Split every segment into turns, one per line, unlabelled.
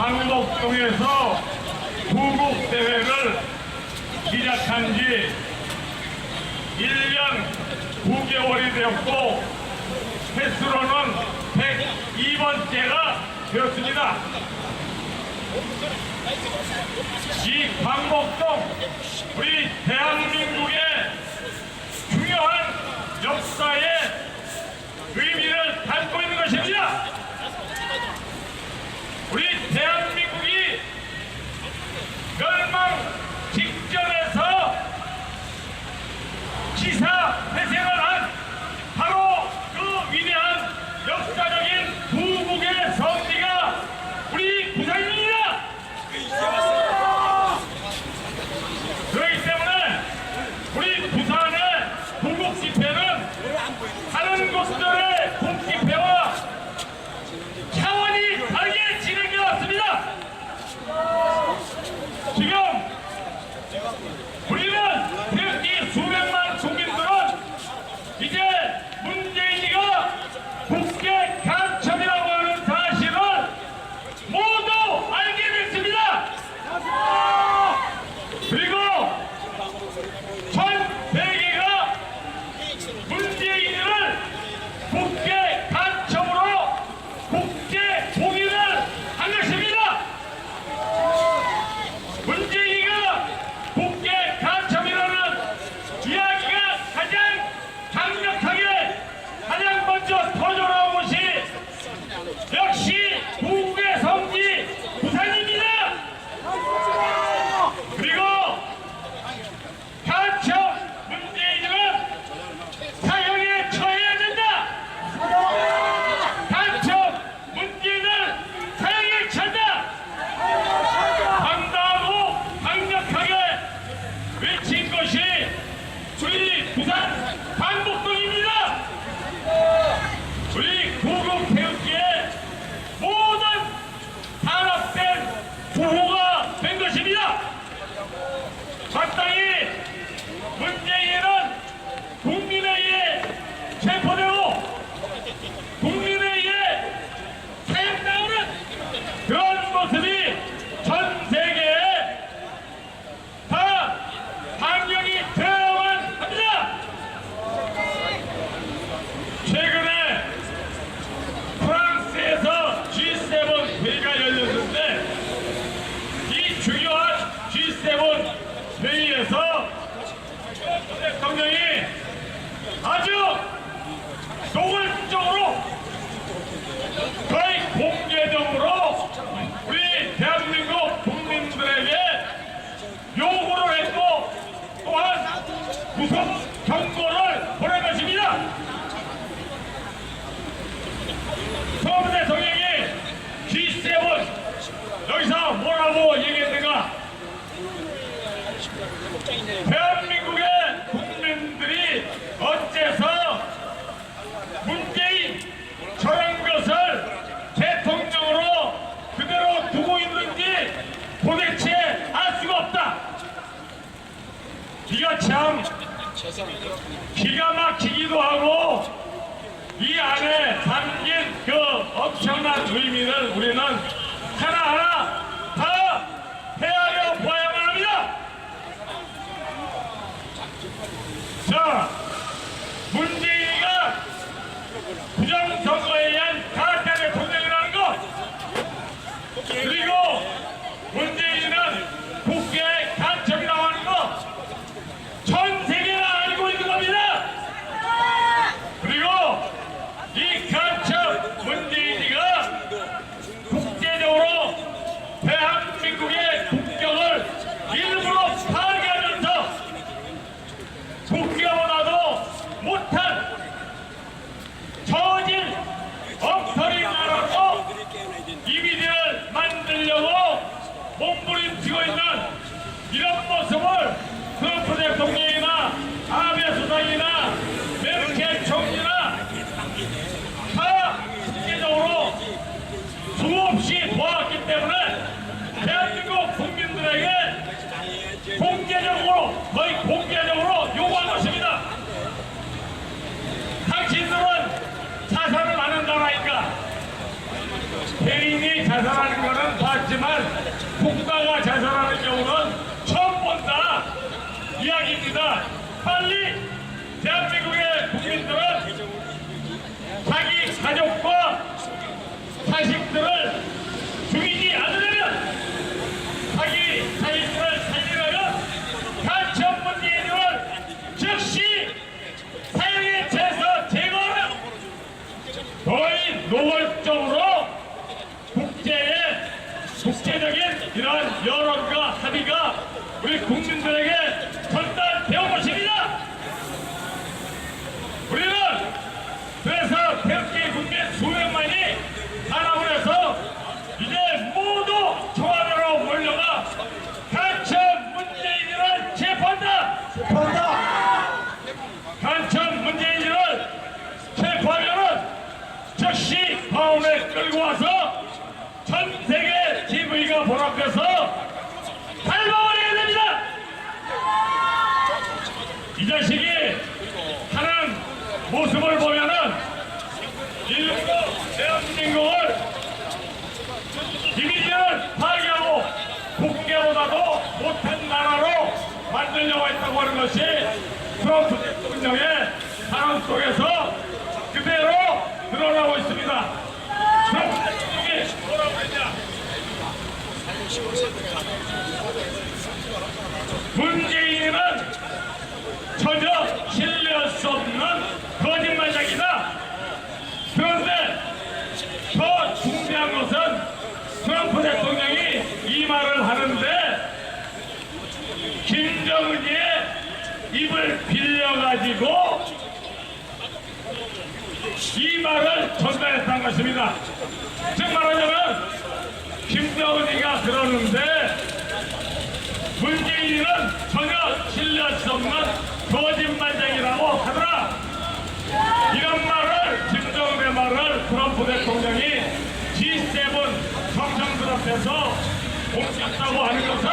상덕동에서 구국 대회를 시작한 지 1년 9개월이 되었고 횟수로는 102번째가 되었습니다. 이 방목동 우리 대한민국 이것이 저희 부산 반복동입니다. 저희 하라고 얘기했는가? 대한민국의 국민들이 어째서 문재인 저런 것을 대통령으로 그대로 두고 있는지 도대체 알 수가 없다. 이가 참 기가 막히기도 하고 이 안에 담긴 그 엄청난 의미를 우리는 하나하나 자, 문제 때문에 대한민국 국민들에게 공개적으로 거의 공개적으로 요구한 것입니다. 당신들은 자살을 하는 나라니까 개인이 자살하는 거는 봤지만 국가가 자살하는 경우는 처음 본다 이야기입니다. 빨리 국민들에게 전달되어 것입니다. 우리는 그래서 태극기 국민 수백만이 하나로 해서 이제 모두 청와대로 몰려가 간첩 문재인을 체포한다. 간첩 문재인을 체포하면은 즉시 파원에 끌고 와서 전 세계 TV가 보락해서 밟아버려야 됩니다. 이 자식이 하는 모습을 보면은 일부러 대한민국을 이미지를 파괴하고 국계보다도 못한 나라로 만들려고 했다고 하는 것이 트럼프 대통령의 발언 속에서 그대로 드러나고 있습니다. 트럼프 대통령이 뭐라고 했냐? 문재인은 전혀 신뢰할 수 없는 거짓말쟁이다. 그런데 더 중요한 것은 트럼프 대통령이 이 말을 하는데 김정은이의 입을 빌려가지고 이 말을 전달했다는 것입니다. 즉 말하자면 김정은이가 그러는데 문재인은 전혀 신뢰할 수 없는 거짓말쟁이라고 하더라. 이런 말을 김정은의 말을 트럼프 대통령이 G7 정상들 앞에서 옮겼다고 하는 것은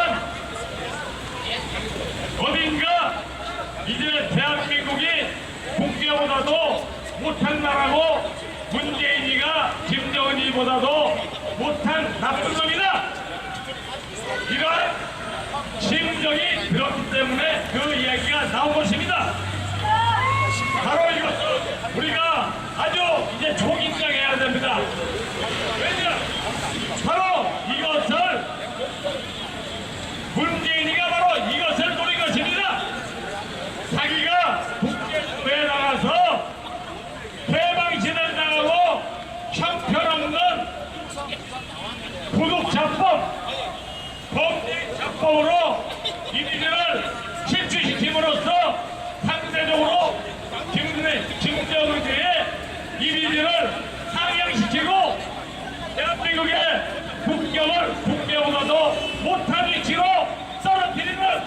어딘가 이제 대한민국이 국계보다도 못한 나라고 문재인이가 김정은이보다도 못한 나쁜 놈이다. 이런 심정이 들었기 때문에 그 이야기가 나온 것입니다. 바로 이것을 우리가 아주 이제 초긴장해야 됩니다. 왜냐? 바로 이것을 문재인이가 바로 이것을 노린 것입니다. 자기가 국제에 나가서 대방신을 당하고 형편없는 구독자법 범죄자법으로 이미지를 실추시킴으로써 상대적으로 김근혜, 김정은의 이미지를 상향시키고 대한민국의 국격을 국경보다도 못한 위치로 떨어뜨리는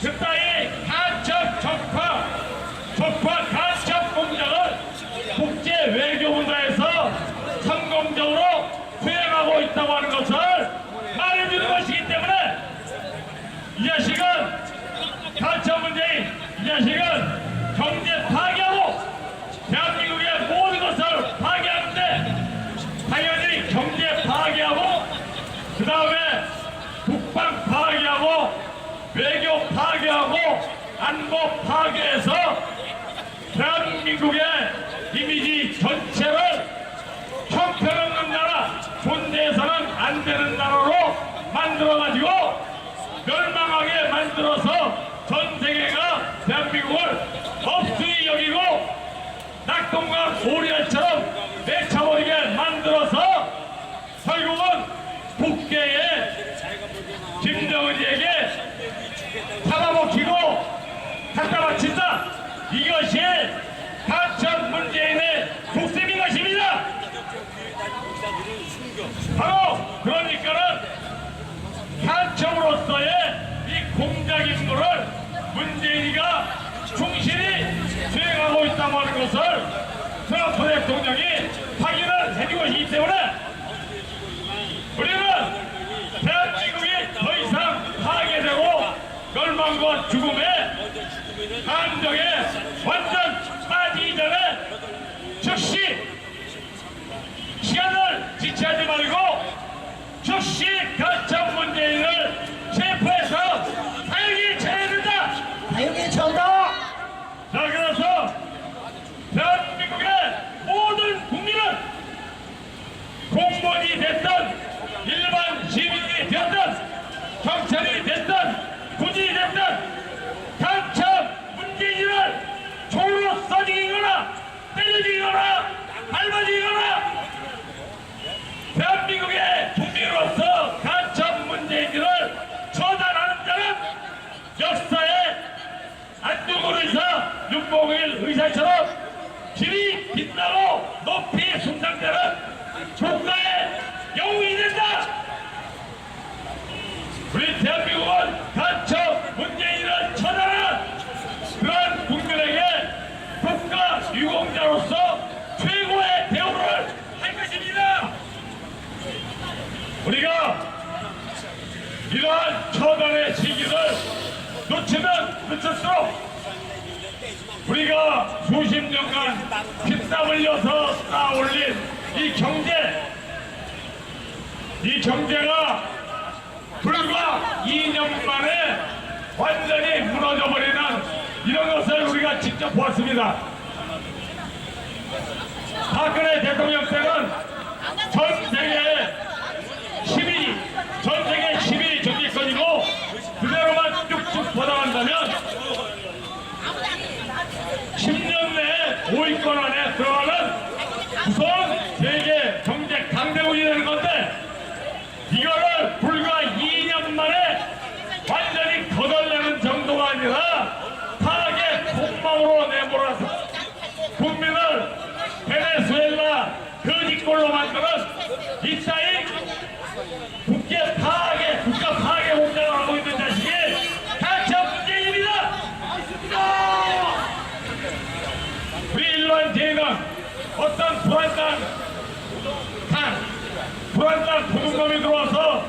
그따위 간첩 적파, 적파 간첩 공작을 국제 외교문화에서 성공적으로 수행하고 있다고 하는 것을 말해주는 것이기 때문에 이 자식은 간첩 문재인, 이 자식은 경제 파괴하고 대한민국의 모든 것을 파괴하는데 당연히 경제 파괴하고 그 다음에 국방 파괴하고 외교 파괴하고 안보 파괴해서 대한민국의 이미지 전체를 형편없는 나라 존재해서는 안 되는 나라로 만들어가지고 멸망하게 만들어서 전 세계가 대한민국을 업수히 여기고 낙동강 오리알처럼 내쳐버리게 만들어서 결국은 국계에 김정은이에게 잡아먹히고 갖다 바친다. 이것이 간첩 문재인의 독습인 것입니다. 바로 그러니까는 간첩으로서의 이 공작 임무를 문재인이가 충실히 수행하고 있다고 하는 것을 트럼프 대통령이 확인을 해주고 있기 때문에 우리는 대한민국이 더 이상 파괴되고 멸망과 죽음의 함정에 완전 빠지기 전에 즉시 시간을 지체하지 말고 즉시 가참 문재인을 체포해서 사형이 쳐야 된다.
사형에 처한다.
자 그래서 대한민국의 모든 국민은 공무원이 됐든 일반 시민이 됐든 경찰이 됐든 군인이 됐든 당첨 문재인을 총으로 쏴죽이거나 때려죽이거나 밟아죽이거나 대한민국의 국민으로서 간첩 문재인을 처단하는 자는 역사에 안중근 의사, 의사처럼 길이 빛나고 높이 숭상되는 국가의 영웅이 된다. 우리 대한민국은 간첩 문재인을 처단하는 그런 국민에게 국가 유공자로서 최고의 대우를 할 것입니다. 우리가 이러한 처단의 시기를 놓치면 놓칠수록 우리가 수십 년간 피땀 흘려서 쌓아올린 이 경제 이 경제가 불과 2년 만에 완전히 무너져버리는 이런 것을 우리가 직접 보았습니다. 박근혜 대통령 때는 전 세계 10위, 전 세계 10위 정치권이고 그대로만 쭉쭉 보장한다면 10년 내에 5위권 안에 들어가는 우선 세계 경제 강대국이 되는 건데 이거를 불과 2년 만에 완전히 거덜내는 정도가 아니라 파괴 폭망으로 내몰아서 국민을 베네수엘라 거짓골로 만드는 이 따위 국제 파괴, 국가 파괴 공작을 하고 있는 자식이 가짜 문재인입니다. 우리 일반 죄인은 어떤 불안한 간, 불안한 도둑놈이 들어와서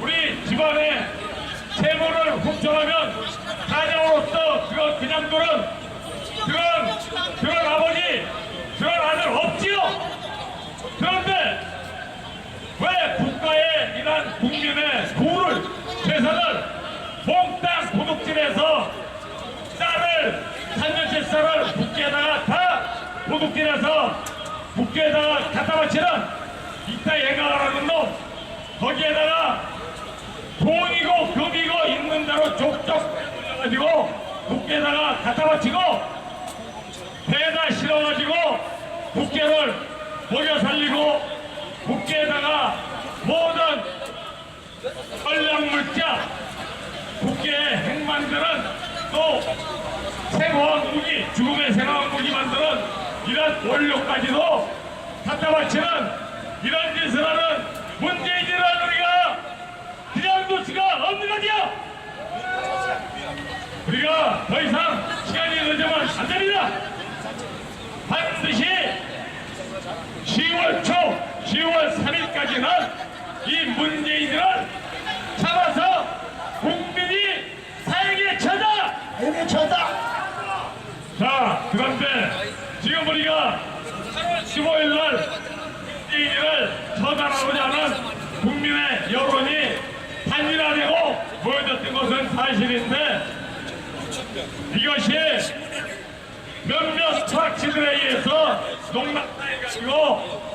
우리 집안에 재물을 훔쳐가면 가장으로서 그건 그냥 두는 그런 그런 아버지 그런 아들 없지요. 그런데 왜 국가의 이런 국민의 도를 재산을 몽땅 도둑질해서 쌀을 3년째 쌀을 국기에다가 다 도둑질해서 국기에다가 갖다 바치는 이따 얘가라는 놈. 거기에다가 돈이고 금이고 있는 대로 족족 가지고 국기에다가 갖다 바치고 배에다 실어가지고 국계를 먹여 살리고 국계에다가 모든 전략물자 국계의 핵 만드는 또 생화학 무기 죽음의 생화학 무기 만드는 이런 원료까지도 갖다 바치는 이런 짓을 하는 문재인이라는 우리가 그냥 둘 수가 없는 거죠 우리가 더 이상 시간이 늦으면 안 됩니다! 반드시 10월 초, 10월 3일까지는 이 문재인을 잡아서 국민이 사형에 쳐다!
사형에 처한다.
자, 그런데 지금 우리가 8월 15일 날 문재인을 처단하고자 하는 국민의 여론이 단일화되고 보여졌던 것은 사실인데 이것이 몇몇 착취들에 의해서 농락당해가지고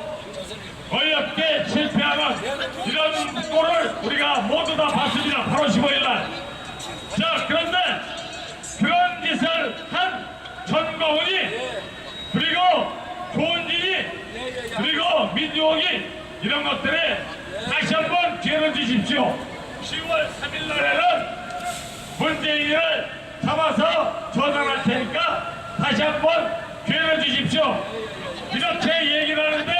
어렵게 실패하는 이런 꼴을 우리가 모두 다 봤습니다. 8월 15일 날. 자, 그런데 그런 짓을 한 전거훈이 그리고 조은진이 그리고 민주홍이 이런 것들에 다시 한번 기회를 주십시오. 10월 3일 날에는 문재인을 잡아서 전환할 테니까 다시 한번 기회를 주십시오. 이렇게 얘기를 하는데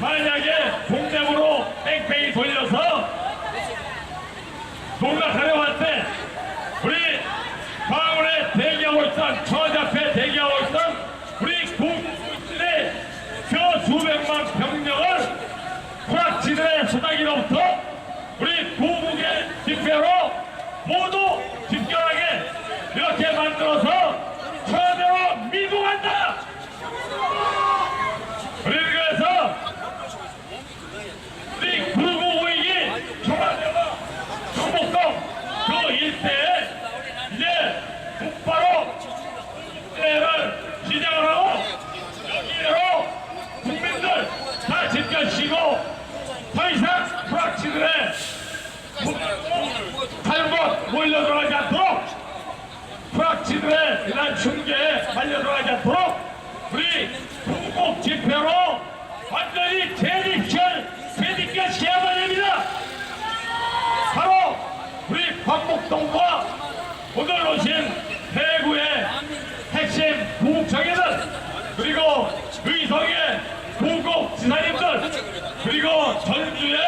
만약에 동작으로 뺑뺑이 돌려서 농락하면 몰려들어가지 않도록 프락치들의 이러한 흉계에 말려들어가지 않도록 우리 통곡 집회로 완전히 재립시할 되니까 시야만 됩니다. 바로 우리 반복동과 오늘 오신 대구의 핵심 구청에는 그리고 의성의 구곡 지사님들 그리고 전주의